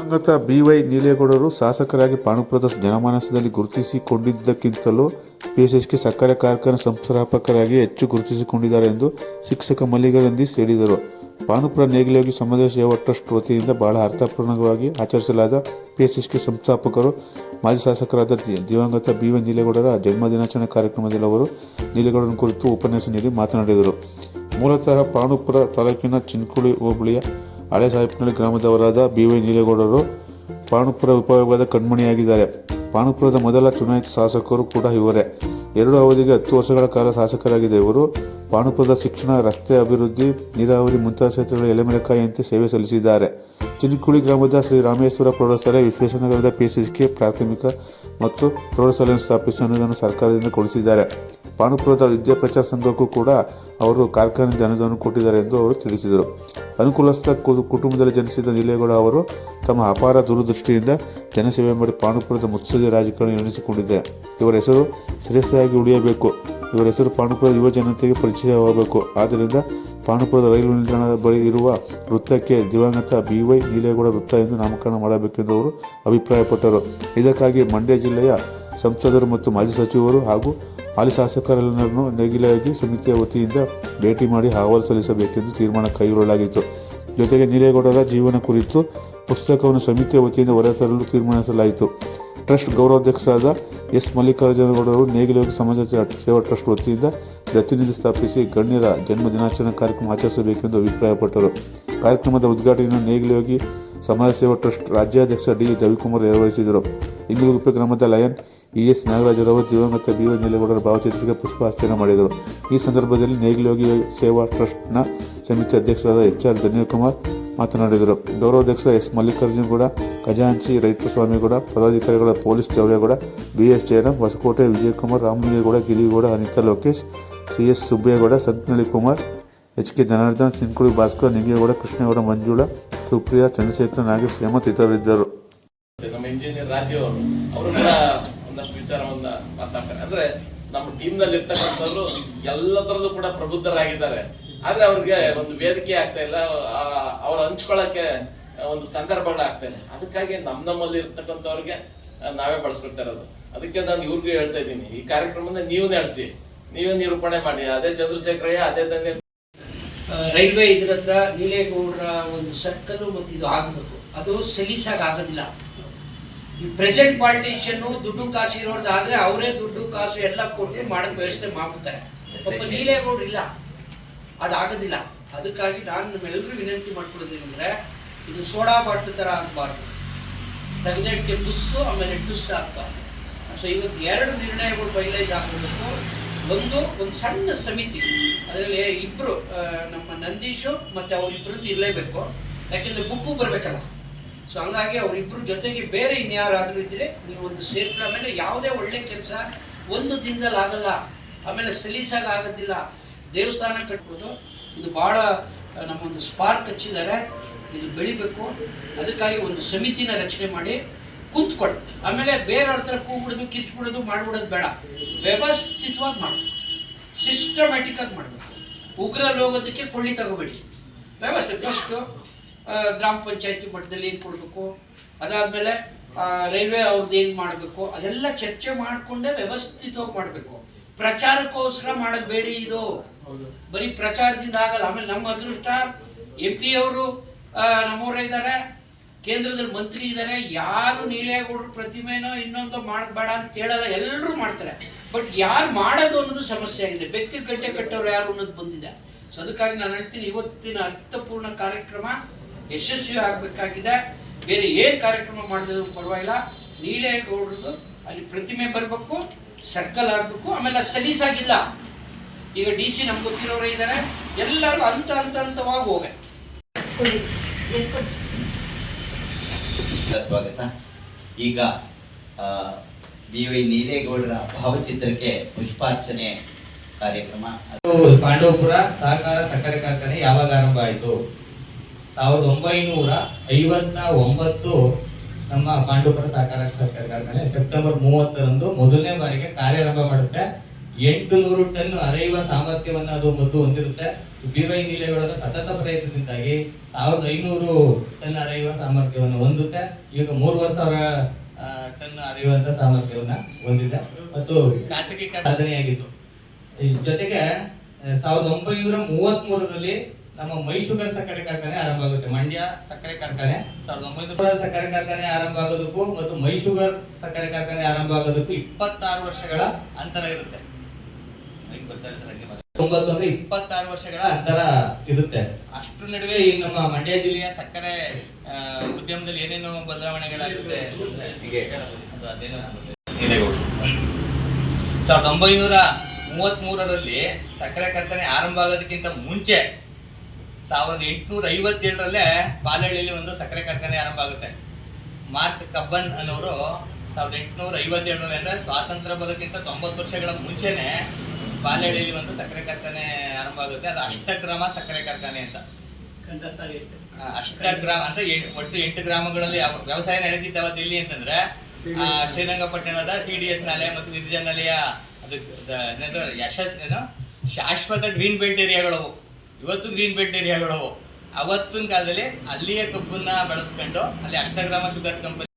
ದಿವಂಗತ B Y ನೀಲೇಗೌಡರು ಶಾಸಕರಾಗಿ ಪಾಂಡುಪುರದ ಜನಮಾನಸದಲ್ಲಿ ಗುರುತಿಸಿಕೊಂಡಿದ್ದಕ್ಕಿಂತಲೂ ಪಿಎಸ್ಎಸ್ಕೆ ಸಕ್ಕರೆ ಕಾರ್ಖಾನೆ ಸಂಸ್ಥಾಪಕರಾಗಿ ಹೆಚ್ಚು ಗುರುತಿಸಿಕೊಂಡಿದ್ದಾರೆ ಎಂದು ಶಿಕ್ಷಕ ಮಲ್ಲಿಗಾನಂದಿ ಹೇಳಿದರು. ಪಾನುಪುರ ನೇಗಿಲೋಗಿ ಸಮಾಜ ಸೇವಾ ಟ್ರಸ್ಟ್ ವತಿಯಿಂದ ಬಹಳ ಅರ್ಥಪೂರ್ಣವಾಗಿ ಆಚರಿಸಲಾದ ಪಿಎಸ್ಎಸ್ಕೆ ಸಂಸ್ಥಾಪಕರು ಮಾಜಿ ಶಾಸಕರಾದ ದಿವಂಗತ ಬಿ ವೈ ನೀಲೇಗೌಡರ ಜನ್ಮ ದಿನಾಚರಣೆ ಕಾರ್ಯಕ್ರಮದಲ್ಲಿ ಅವರು ನೀಲೇಗೌಡರ ಕುರಿತು ಉಪನ್ಯಾಸ ನೀಡಿ ಮಾತನಾಡಿದರು. ಮೂಲತಃ ಪಾಣುಪುರ ತಾಲೂಕಿನ ಚಿನ್ಕುಳಿ ಹೋಬಳಿಯ ಹಳೆ ಸಾಹಿಬ್ನಳ್ಳಿ ಗ್ರಾಮದವರಾದ ಬಿ ವೈ ನೀಲೇಗೌಡರು ಪಾಣುಪುರ ಉಪವಿಭಾಗದ ಕಣ್ಮಣಿಯಾಗಿದ್ದಾರೆ. ಪಾಣುಪುರದ ಮೊದಲ ಚುನಾಯಿತ ಶಾಸಕರು ಕೂಡ ಇವರೇ. ಎರಡು ಅವಧಿಗೆ ಹತ್ತು ವರ್ಷಗಳ ಕಾಲ ಶಾಸಕರಾಗಿದೆ ಇವರು ಪಾಣುಪುರದ ಶಿಕ್ಷಣ, ರಸ್ತೆ ಅಭಿವೃದ್ಧಿ, ನೀರಾವರಿ ಮುಂತಾದ ಕ್ಷೇತ್ರಗಳ ಎಲೆಮೆರೆಕಾಯಿಯಂತೆ ಸೇವೆ ಸಲ್ಲಿಸಿದ್ದಾರೆ. ಚಿನ್ಕುಳಿ ಗ್ರಾಮದ ಶ್ರೀ ರಾಮೇಶ್ವರ ಪ್ರೌಢಶಾಲೆ ವಿಶ್ವೇಶ್ವರನಗರದ ಪಿಎಸ್ಎಸ್ಕೆ ಪ್ರಾಥಮಿಕ ಮತ್ತು ಪ್ರೌಢಶಾಲೆಯನ್ನು ಸ್ಥಾಪಿಸುವ ಅನುದಾನ ಸರ್ಕಾರದಿಂದ ಕೊಡಿಸಿದ್ದಾರೆ. ಪಾಂಡುಪುರದ ವಿದ್ಯಾಪ್ರಚಾರ ಸಂಘಕ್ಕೂ ಕೂಡ ಅವರು ಕಾರ್ಖಾನೆಯಿಂದ ಅನುದಾನ ಕೊಟ್ಟಿದ್ದಾರೆ ಎಂದು ಅವರು ತಿಳಿಸಿದರು. ಅನುಕೂಲಸ್ಥ ಕುಟುಂಬದಲ್ಲಿ ಜನಿಸಿದ ನೀಲೇಗೌಡ ಅವರು ತಮ್ಮ ಅಪಾರ ದೂರದೃಷ್ಟಿಯಿಂದ ಜನಸೇವೆ ಮಾಡಿ ಪಾಂಡುಪುರದ ಮುತ್ಸದಿ ರಾಜಕಾರಣ ಎನಿಸಿಕೊಂಡಿದೆ ಇವರ ಹೆಸರು ಶ್ರೇಷ್ಠವಾಗಿ ಉಳಿಯಬೇಕು. ಇವರ ಹೆಸರು ಪಾಂಡುಪುರದ ಯುವ ಜನತೆಗೆ ಪರಿಚಯವಾಗಬೇಕು. ಆದ್ದರಿಂದ ಪಾಂಡುಪುರದ ರೈಲು ನಿಲ್ದಾಣದ ಬಳಿ ಇರುವ ವೃತ್ತಕ್ಕೆ ದಿವಂಗತ ಬಿ ವೈ ನೀಲೇಗೌಡ ವೃತ್ತ ಎಂದು ನಾಮಕರಣ ಮಾಡಬೇಕೆಂದು ಅವರು ಅಭಿಪ್ರಾಯಪಟ್ಟರು. ಇದಕ್ಕಾಗಿ ಮಂಡ್ಯ ಜಿಲ್ಲೆಯ ಸಂಸದರು ಮತ್ತು ಮಾಜಿ ಸಚಿವರು ಹಾಗೂ ಹಾಲಿ ಶಾಸಕರೆಲ್ಲರನ್ನು ನೇಗಿಲಾಗಿ ಸಮಿತಿಯ ವತಿಯಿಂದ ಭೇಟಿ ಮಾಡಿ ಅಹವಾಲು ಸಲ್ಲಿಸಬೇಕೆಂದು ತೀರ್ಮಾನ ಕೈಗೊಳ್ಳಲಾಗಿತ್ತು. ಜೊತೆಗೆ ನೀಲೇಗೌಡರ ಜೀವನ ಕುರಿತು ಪುಸ್ತಕವನ್ನು ಸಮಿತಿಯ ವತಿಯಿಂದ ಹೊರತರಲು ತೀರ್ಮಾನಿಸಲಾಯಿತು. ಟ್ರಸ್ಟ್ ಗೌರವಾಧ್ಯಕ್ಷರಾದ ಎಸ್ ಮಲ್ಲಿಕಾರ್ಜುನಗೌಡರು ನೇಗಿಲೋಗಿ ಸಮಾಜ ಸೇವಾ ಟ್ರಸ್ಟ್ ವತಿಯಿಂದ ಪ್ರತಿನಿಧಿ ಸ್ಥಾಪಿಸಿ ಗಣ್ಯರ ಜನ್ಮ ದಿನಾಚರಣೆ ಕಾರ್ಯಕ್ರಮ ಆಚರಿಸಬೇಕೆಂದು ಅಭಿಪ್ರಾಯಪಟ್ಟರು. ಕಾರ್ಯಕ್ರಮದ ಉದ್ಘಾಟನೆಯನ್ನು ನೇಗಿಲೋಗಿ ಸಮಾಜ ಸೇವಾ ಟ್ರಸ್ಟ್ ರಾಜ್ಯಾಧ್ಯಕ್ಷ ಡಿ ರವಿಕುಮಾರ್ ನೆರವೇರಿಸಿದರು ಇಂದು ಗ್ರಾಮದ ಲಯನ್ ಇ ಎಸ್ ನಾಗರಾಜರವರು ದಿವಂಗತ ಬಿ ವೈ ನೀಲೇಗೌಡರ ಭಾವಚಿತ್ರಕ್ಕೆ ಪುಷ್ಪಾರ್ಚನೆ ಮಾಡಿದರು. ಈ ಸಂದರ್ಭದಲ್ಲಿ ನೇಗಿಲೋಗಿ ಸೇವಾ ಟ್ರಸ್ಟ್ನ ಸಮಿತಿ ಅಧ್ಯಕ್ಷರಾದ ಎಚ್ ಆರ್ ಧನ್ಯಕುಮಾರ್ ಮಾತನಾಡಿದರು. ಗೌರವಾಧ್ಯಕ್ಷ ಎಸ್ ಮಲ್ಲಿಕಾರ್ಜುನಗೌಡ, ಖಜಾಂಚಿ ರೈತ ಸ್ವಾಮಿಗೌಡ ಪದಾಧಿಕಾರಿಗಳ police Chowregowda B S Jayaram Hosakote Vijayakumar, Ramalingegowda, Girigowda, Anitha Lokesh C S Subbegowda Sankanahalli Kumar H K Janardhan Sinkuli Bhaskar, Ningegowda, Krishnegowda, Manjula, Supriya, Chandrashekar Nagesh, Hemanth ಇತರರಿದ್ದರು. ವಿಚಾರವನ್ನ ಮಾತಾಡ್ತಾರೆ. ಅಂದ್ರೆ ನಮ್ಮ ಟೀಮ್ನಲ್ಲಿ ಇರ್ತಕ್ಕಂಥವ್ರು ಎಲ್ಲ ತರದ್ದು ಕೂಡ ಪ್ರಬುದ್ಧರಾಗಿದ್ದಾರೆ. ಆದ್ರೆ ಅವ್ರಿಗೆ ಒಂದು ವೇದಿಕೆ ಆಗ್ತಾ ಇಲ್ಲ. ಅವ್ರ ಹಂಚ್ಕೊಳಕ್ಕೆ ಒಂದು ಸಂದರ್ಭಗಳು ಆಗ್ತಾ ಇಲ್ಲ. ಅದಕ್ಕಾಗಿ ನಮ್ ನಮ್ಮಲ್ಲಿ ಇರ್ತಕ್ಕಂಥವ್ರಿಗೆ ನಾವೇ ಬಳಸ್ಕೊಳ್ತಾ ಇರೋದು. ಅದಕ್ಕೆ ನಾನು ಇವ್ರಿಗೂ ಹೇಳ್ತಾ ಇದ್ದೀನಿ, ಈ ಕಾರ್ಯಕ್ರಮನ ನೀವು ನಡೆಸಿ. ನೀವೇ ನಿರೂಪಣೆ ಮಾಡಿ. ಅದೇ ಚಂದ್ರಶೇಖರಯ್ಯ ಅದೇ ತಂದೆ ರೈಲ್ವೆ ಇದ್ರ ಹತ್ರ ನೀಲೇಗೌಡರ ಒಂದು ಸರ್ಕಲ್ ಮತ್ತು ಇದು ಆಗಬೇಕು. ಅದು ಸಲೀಸಾಗಿ ಆಗೋದಿಲ್ಲ. ಈ ಪ್ರೆಸೆಂಟ್ ಪಾಲಿಟಿಷಿಯನ್ ದುಡ್ಡು ಕಾಸು ಇರೋದಾದ್ರೆ ಅವರೇ ದುಡ್ಡು ಕಾಸು ಎಲ್ಲ ಕೊಟ್ಟು ಮಾಡಕ್ ವ್ಯವಸ್ಥೆ ಮಾಡ್ಬಿಡ್ತಾರೆ. ಪಾಪ ನೀಲೇಗೌಡರು ಇಲ್ಲ. ಅದಾಗೋದಿಲ್ಲ. ಅದಕ್ಕಾಗಿ ನಾನು ನಿಮ್ಮೆಲ್ಲರೂ ವಿನಂತಿ ಮಾಡ್ಕೊಳ್ತೀನಿ ಅಂದ್ರೆ ಇದು ಸೋಡಾ ಬಾಟ್ಲು ಥರ ಆಗಬಾರ್ದು. ತೆಗೆದಿಟ್ಟೆ ಬುಸ್ಸು ಆಮೇಲೆ ಟುಸ್ ಆಗಬಾರ್ದು. ಸೊ ಇವತ್ತು ಎರಡು ನಿರ್ಣಯಗಳು ಫೈನಲೈಸ್ ಆಗಬೇಕು ಒಂದು ಒಂದು ಸಣ್ಣ ಸಮಿತಿ. ಅದರಲ್ಲಿ ಇಬ್ಬರು ನಮ್ಮ ನಂದೀಶು ಮತ್ತು ಅವರಿಬ್ಬರದ್ದು ಇರಲೇಬೇಕು. ಯಾಕೆಂದರೆ ಬುಕ್ಕು ಬರಬೇಕಲ್ಲ. ಸೊ ಹಂಗಾಗಿ ಅವರಿಬ್ಬರು ಜೊತೆಗೆ ಬೇರೆ ಇನ್ಯಾರಾದರೂ ಇದ್ದರೆ ನೀವು ಒಂದು ಸೇರ್ಪಡೆ ಆಮೇಲೆ ಯಾವುದೇ ಒಳ್ಳೆ ಕೆಲಸ ಒಂದು ದಿನದಲ್ಲಿ ಆಗಲ್ಲ. ಆಮೇಲೆ ಸಲೀಸಾಗಿ ಆಗೋದಿಲ್ಲ. ದೇವಸ್ಥಾನ ಕಟ್ಬೋದು. ಇದು ಭಾಳ ನಮ್ಮೊಂದು ಸ್ಪಾರ್ಕ್ ಹಚ್ಚಿದ್ದಾರೆ. ಇದು ಬೆಳಿಬೇಕು. ಅದಕ್ಕಾಗಿ ಒಂದು ಸಮಿತಿನ ರಚನೆ ಮಾಡಿ ಕೂತ್ಕೊಳ್ಳಿ. ಆಮೇಲೆ ಬೇರೆಯವ್ರ ಥರ ಕೂಗ್ಬಿಡೋದು, ಕಿರ್ಚ್ಬಿಡೋದು, ಮಾಡ್ಬಿಡೋದು ಬೇಡ. ವ್ಯವಸ್ಥಿತವಾಗಿ ಮಾಡಬೇಕು. ಸಿಸ್ಟಮ್ಯಾಟಿಕ್ ಆಗಿ ಮಾಡಬೇಕು. ಉಗ್ರಲ್ಲಿ ಹೋಗೋದಕ್ಕೆ ಕೊಳ್ಳಿ ತಗೋಬೇಡಿ. ವ್ಯವಸ್ಥೆ ಫಸ್ಟು ಗ್ರಾಮ ಪಂಚಾಯತಿ ಮಟ್ಟದಲ್ಲಿ ಏನು ಕೊಡಬೇಕು? ಅದಾದಮೇಲೆ ರೈಲ್ವೆ ಅವ್ರದ್ದು ಏನು ಮಾಡಬೇಕು? ಅದೆಲ್ಲ ಚರ್ಚೆ ಮಾಡಿಕೊಂಡೇ ವ್ಯವಸ್ಥಿತವಾಗಿ ಮಾಡಬೇಕು. ಪ್ರಚಾರಕ್ಕೋಸ್ಕರ ಮಾಡೋದು ಬೇಡಿ ಇದು. ಬರೀ ಪ್ರಚಾರದಿಂದ ಆಗಲ್ಲ. ಆಮೇಲೆ ನಮ್ಮ ಅದೃಷ್ಟ ಎಂ ಪಿ ಅವರು ನಮ್ಮವರೇ ಇದ್ದಾರೆ. ಕೇಂದ್ರದಲ್ಲಿ ಮಂತ್ರಿ ಇದ್ದಾರೆ. ಯಾರು ನೀಲೇಗೌಡರು ಪ್ರತಿಮೆನೋ ಇನ್ನೊಂದು ಮಾಡಬೇಡ ಅಂತ ಹೇಳಲ್ಲ. ಎಲ್ಲರೂ ಮಾಡ್ತಾರೆ. ಬಟ್ ಯಾರು ಮಾಡೋದು ಅನ್ನೋದು ಸಮಸ್ಯೆ ಆಗಿದೆ. ಬೆಕ್ಕ ಗಂಟೆ ಕಟ್ಟೋರು ಯಾರು ಅನ್ನೋದು ಬಂದಿದೆ. ಸೊ ಅದಕ್ಕಾಗಿ ನಾನು ಹೇಳ್ತೀನಿ ಇವತ್ತಿನ ಅರ್ಥಪೂರ್ಣ ಕಾರ್ಯಕ್ರಮ ಯಶಸ್ವಿ ಆಗಬೇಕಾಗಿದೆ. ಬೇರೆ ಏನು ಕಾರ್ಯಕ್ರಮ ಮಾಡಿದ್ರು ಪರವಾಗಿಲ್ಲ. ನೀಲೇಗೌಡರದು ಅಲ್ಲಿ ಪ್ರತಿಮೆ ಬರಬೇಕು ಸರ್ಕಲ್ ಆಗಬೇಕು ಆಮೇಲೆ ಸಲೀಸಾಗಿಲ್ಲ ಈಗ ಡಿ ಸಿ ನಮ್ಗೆ ಗೊತ್ತಿರೋರೇ ಇದ್ದಾರೆ ಎಲ್ಲರೂ ಹಂತ ಹಂತ ಹಂತವಾಗಿ ಹೋಗ ಸ್ವಾಗತ. ಈಗ ಬಿ ವೈ ನೀಲೇಗೌಡರ ಭಾವಚಿತ್ರಕ್ಕೆ ಪುಷ್ಪಾರ್ಚನೆ ಕಾರ್ಯಕ್ರಮ. ಪಾಂಡವಪುರ ಸಹಕಾರ ಸಕ್ಕರೆ ಕಾರ್ಖಾನೆ ಯಾವಾಗ ಆರಂಭ ಆಯಿತು? ಸಾವಿರದ ಒಂಬೈನೂರ ಐವತ್ತ ಒಂಬತ್ತು ನಮ್ಮ ಪಾಂಡವಪುರ ಸಹಕಾರ ಕಾರ್ಖಾನೆ ಸೆಪ್ಟೆಂಬರ್ ಮೂವತ್ತರಂದು ಮೊದಲನೇ ಬಾರಿಗೆ ಕಾರ್ಯಾರಂಭ ಮಾಡುತ್ತೆ. ಎಂಟು ನೂರು ಟನ್ ಅರೆಯುವ ಸಾಮರ್ಥ್ಯವನ್ನು ಅದು ಮೊದಲು ಹೊಂದಿರುತ್ತೆ. ಬಿವೈ ನೀಲೇಗೌಡರ ಸತತ ಪ್ರಯತ್ನದಿಂದಾಗಿ ಸಾವಿರದ ಐನೂರು ಟನ್ ಅರೆಯುವ ಸಾಮರ್ಥ್ಯವನ್ನು ಹೊಂದುತ್ತೆ. ಈಗ ಮೂರುವರೆ ಸಾವಿರ ಟನ್ ಅರೆಯುವಂತ ಸಾಮರ್ಥ್ಯವನ್ನು ಹೊಂದಿದೆ. ಮತ್ತು ಖಾಸಗಿ ಸಾಧನೆಯಾಗಿತ್ತು ಜೊತೆಗೆ ಸಾವಿರದ ಒಂಬೈನೂರ ಮೂವತ್ತ್ ಮೂರರಲ್ಲಿ ನಮ್ಮ ಮೈಸೂರ ಸಕ್ಕರೆ ಕಾರ್ಖಾನೆ ಆರಂಭ ಆಗುತ್ತೆ. ಮಂಡ್ಯ ಸಕ್ಕರೆ ಕಾರ್ಖಾನೆ ಸಾವಿರದ ಒಂಬೈನೂರ ಸಕ್ಕರೆ ಕಾರ್ಖಾನೆ ಆರಂಭ ಆಗೋದಕ್ಕೂ ಮತ್ತು ಮೈಸೂಗರ್ ಸಕ್ಕರೆ ಕಾರ್ಖಾನೆ ಆರಂಭ ಆಗೋದಕ್ಕೂ ಇಪ್ಪತ್ತಾರು ವರ್ಷಗಳ ಅಂತರ ಇರುತ್ತೆ. ಒಂಬತ್ತು ಅಂದ್ರೆ ಇಪ್ಪತ್ತಾರು ವರ್ಷಗಳ ಅಂತರ ಇರುತ್ತೆ. ಅಷ್ಟ್ರ ನಡುವೆ ಈ ನಮ್ಮ ಮಂಡ್ಯ ಜಿಲ್ಲೆಯ ಸಕ್ಕರೆ ಉದ್ಯಮದಲ್ಲಿ ಏನೇನು ಬದಲಾವಣೆಗಳಾಗುತ್ತೆ. ಸಾವಿರದ ಒಂಬೈನೂರ ಮೂವತ್ತ್ ಮೂರರಲ್ಲಿ ಸಕ್ಕರೆ ಕಾರ್ಖಾನೆ ಆರಂಭ ಆಗೋದಕ್ಕಿಂತ ಮುಂಚೆ ಸಾವಿರದ ಎಂಟುನೂರ ಐವತ್ತೇಳರಲ್ಲೇ ಪಾಲಹಳ್ಳಿಯಲ್ಲಿ ಒಂದು ಸಕ್ಕರೆ ಕಾರ್ಖಾನೆ ಆರಂಭ ಆಗುತ್ತೆ. ಮಾರ್ಕ್ ಕಬ್ಬನ್ ಅನ್ನೋರು ಸಾವಿರದ ಎಂಟುನೂರ ಐವತ್ತೇಳರಲ್ಲಿ ಅಂದರೆ ಸ್ವಾತಂತ್ರ್ಯ ಬರೋಕ್ಕಿಂತ ತೊಂಬತ್ತು ವರ್ಷಗಳ ಮುಂಚೆನೆ ಪಾಲಹಳ್ಳಿಯಲ್ಲಿ ಒಂದು ಸಕ್ಕರೆ ಕಾರ್ಖಾನೆ ಆರಂಭ ಆಗುತ್ತೆ. ಅದು ಅಷ್ಟಗ್ರಾಮ ಸಕ್ಕರೆ ಕಾರ್ಖಾನೆ ಅಂತ. ಅಷ್ಟಗ್ರಾಮ ಅಂದ್ರೆ ಒಟ್ಟು ಎಂಟು ಗ್ರಾಮಗಳಲ್ಲಿ ಯಾವ- ವ್ಯವಸಾಯ ನಡೀತಿತ್ತು ಅವತ್ತು ಎಲ್ಲಿ ಅಂತಂದ್ರೆ ಶ್ರೀರಂಗಪಟ್ಟಣದ ಸಿ ಡಿ ಎಸ್ ನಾಲೆ ಮತ್ತು ವಿರ್ಜನಲೆಯ ಅದು, ದ- ಏನದು, ಯಶಸ್, ಏನು, ಶಾಶ್ವತ ಗ್ರೀನ್ ಬೆಲ್ಟ್ ಏರಿಯಾಗಳವು ಇವತ್ತು ಗ್ರೀನ್ ಬೆಲ್ಟ್ ಏರಿಯಾಗಳವು ಅವತ್ತಿನ ಕಾಲದಲ್ಲಿ ಅಲ್ಲಿಯ ಕಬ್ಬನ್ನ ಬಳಸ್ಕೊಂಡು ಅಲ್ಲಿ ಅಷ್ಟಗ್ರಾಮ ಶುಗರ್ ಕಂಪನಿ